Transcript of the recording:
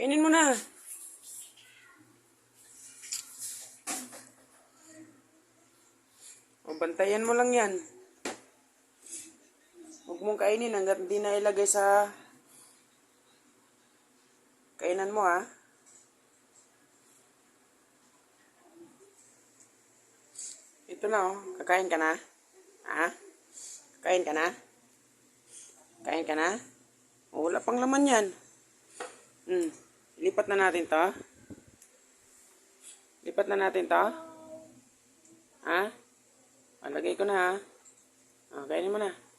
Kainin mo na. O, bantayan mo lang yan. Huwag mong kainin hanggat hindi na ilagay sa kainan mo, ha? Ito na, oh. Kakain ka na? Ha? Kain ka na? Kain ka na? O, wala pang laman yan. Hmm. Lipat na natin to. Lipat na natin to. Ha? Alagay ko na ha. Kainin mo na.